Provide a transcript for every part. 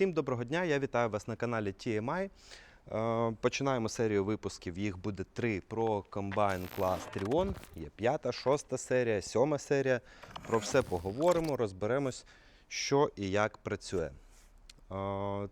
Всім доброго дня! Я вітаю вас на каналі TMI. Е, Починаємо серію випусків. Їх буде три про комбайн клас Тріон. Є п'ята, шоста серія, сьома серія. Про все поговоримо, розберемось, що і як працює.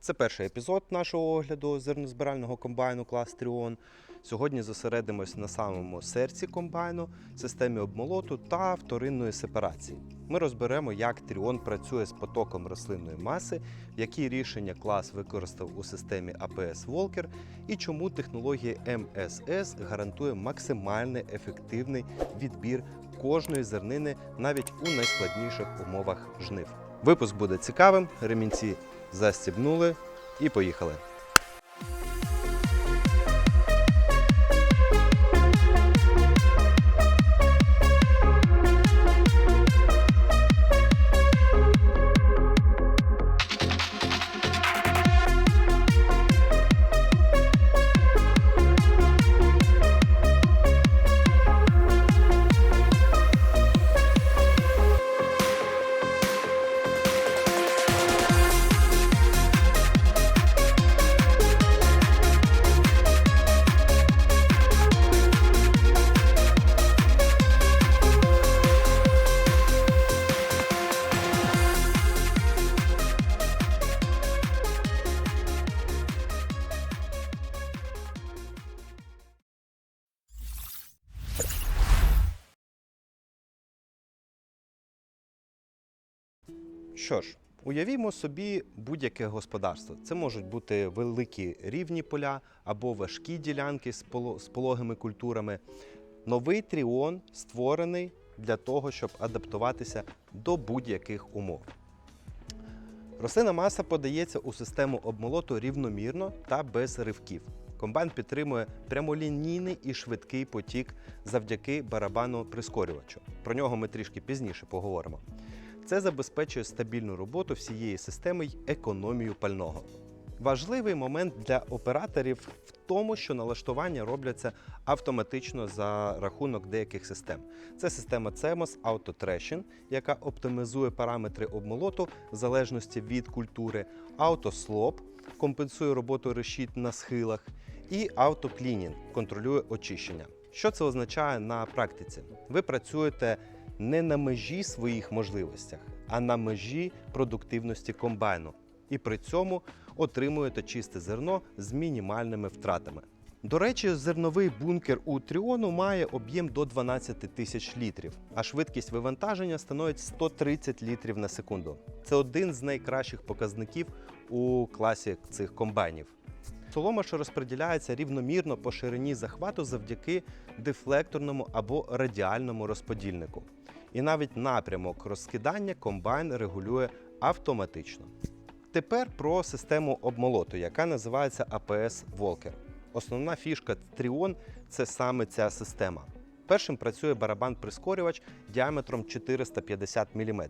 Це перший епізод нашого огляду зернозбирального комбайну клас Тріон. Сьогодні зосередимось на самому серці комбайну, системі обмолоту та вторинної сепарації. Ми розберемо, як Тріон працює з потоком рослинної маси, які рішення клас використав у системі APS Walker і чому технологія MSS гарантує максимальний ефективний відбір кожної зернини навіть у найскладніших умовах жнив. Випуск буде цікавим, ремінці застібнули і поїхали. Що ж, уявімо собі будь-яке господарство. Це можуть бути великі рівні поля або важкі ділянки з поло- з пологими культурами. Новий тріон створений для того, щоб адаптуватися до будь-яких умов. Рослина маса подається у систему обмолоту рівномірно та без ривків. Комбайн підтримує прямолінійний і швидкий потік завдяки барабану прискорювачу. Про нього ми трішки пізніше поговоримо. Це забезпечує стабільну роботу всієї системи й економію пального. Важливий момент для операторів в тому, що налаштування робляться автоматично за рахунок деяких систем. Це система CMOS Auto Threshing, яка оптимізує параметри обмолоту в залежності від культури, AutoSlop компенсує роботу решіт на схилах, і AutoCleaning контролює очищення. Що це означає на практиці? Ви працюєте не на межі своїх можливостях, а на межі продуктивності комбайну. І при цьому отримуєте чисте зерно з мінімальними втратами. До речі, зерновий бункер у Тріону має об'єм до 12 тисяч літрів, а швидкість вивантаження становить 130 літрів на секунду. Це один з найкращих показників у класі цих комбайнів. Солома, що розподіляється рівномірно по ширині захвату завдяки дефлекторному або радіальному розподільнику. І навіть напрямок розкидання комбайн регулює автоматично. Тепер про систему обмолоту, яка називається APS Walker. Основна фішка Trion – це саме ця система. Першим працює барабан-прискорювач діаметром 450 мм.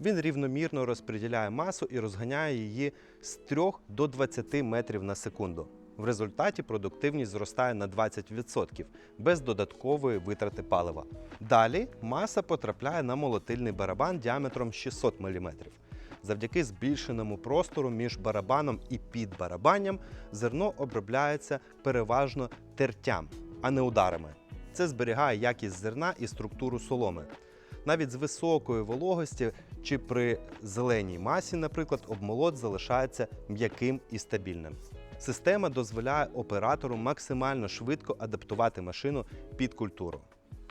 Він рівномірно розподіляє масу і розганяє її з 3 до 20 метрів на секунду. В результаті продуктивність зростає на 20% без додаткової витрати палива. Далі маса потрапляє на молотильний барабан діаметром 600 мм. Завдяки збільшеному простору між барабаном і підбарабанням зерно обробляється переважно тертям, а не ударами. Це зберігає якість зерна і структуру соломи. Навіть з високої вологості чи при зеленій масі, наприклад, обмолот залишається м'яким і стабільним. Система дозволяє оператору максимально швидко адаптувати машину під культуру.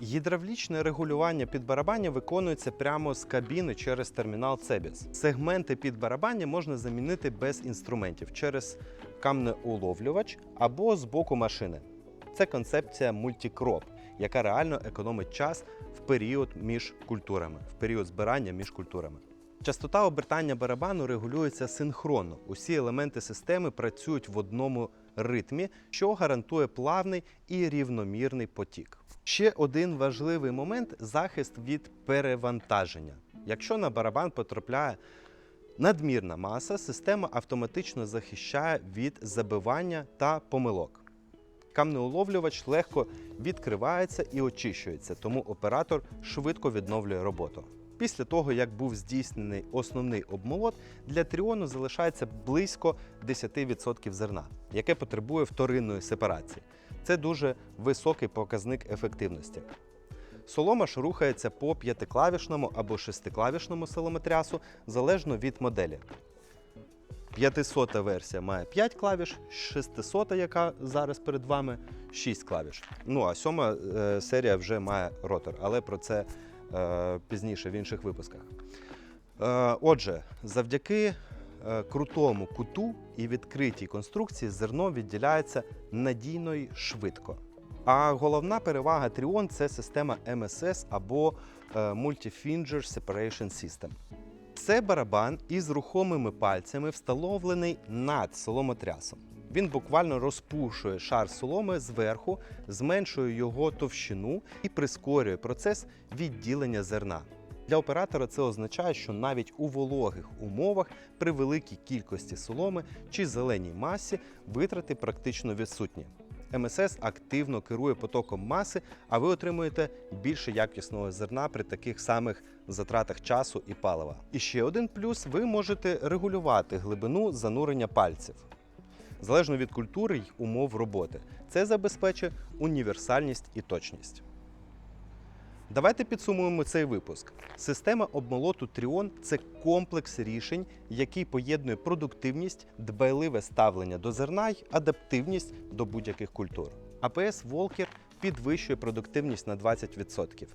Гідравлічне регулювання підбарабання виконується прямо з кабіни через термінал CEBIS. Сегменти підбарабання можна замінити без інструментів через камнеуловлювач або з боку машини. Це концепція мультикроп, яка реально економить час в період між культурами, в період збирання між культурами. Частота обертання барабану регулюється синхронно. Усі елементи системи працюють в одному ритмі, що гарантує плавний і рівномірний потік. Ще один важливий момент захист від перевантаження. Якщо на барабан потрапляє надмірна маса, система автоматично захищає від забивання та помилок. Камнеуловлювач легко відкривається і очищується, тому оператор швидко відновлює роботу. Після того, як був здійснений основний обмолот, для тріону залишається близько 10% зерна, яке потребує вторинної сепарації. Це дуже високий показник ефективності. Солома ж рухається по п'ятиклавішному або шестиклавішному силометрясу залежно від моделі. 500 версія має 5 клавіш, 600, яка зараз перед вами, 6 клавіш. Ну а сьома е, серія вже має ротор, але про це пізніше в інших випусках. Е, отже, завдяки е, крутому куту і відкритій конструкції зерно відділяється надійно й швидко. А головна перевага Trion – це система MSS або е, Multi-Finger Separation System. Це барабан із рухомими пальцями, встановлений над соломотрясом. Він буквально розпушує шар соломи зверху, зменшує його товщину і прискорює процес відділення зерна. Для оператора це означає, що навіть у вологих умовах при великій кількості соломи чи зеленій масі витрати практично відсутні. МСС активно керує потоком маси, а ви отримуєте більше якісного зерна при таких самих затратах часу і палива. І ще один плюс: ви можете регулювати глибину занурення пальців. Залежно від культури й умов роботи. Це забезпечує універсальність і точність. Давайте підсумуємо цей випуск. Система обмолоту Trion – це комплекс рішень, який поєднує продуктивність, дбайливе ставлення до зерна й адаптивність до будь-яких культур. АПС Волкер підвищує продуктивність на 20%.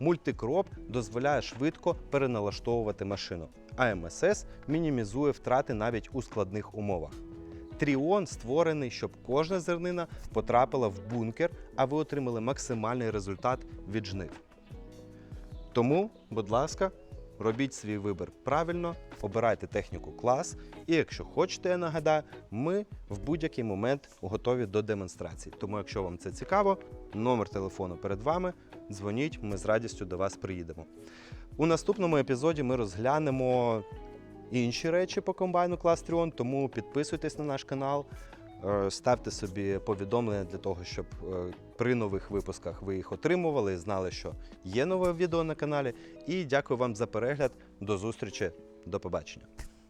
Мультикроп дозволяє швидко переналаштовувати машину, а МСС мінімізує втрати навіть у складних умовах. Тріон створений, щоб кожна зернина потрапила в бункер, а ви отримали максимальний результат від жнив. Тому, будь ласка, робіть свій вибір правильно, обирайте техніку клас. І якщо хочете, я нагадаю, ми в будь-який момент готові до демонстрації. Тому, якщо вам це цікаво, номер телефону перед вами. Дзвоніть, ми з радістю до вас приїдемо. У наступному епізоді ми розглянемо інші речі по комбайну Кластріон, тому підписуйтесь на наш канал. Е, Ставте собі повідомлення для того, щоб е, при нових випусках ви їх отримували знали, що є нове відео на каналі. І дякую вам за перегляд. До зустрічі, до побачення.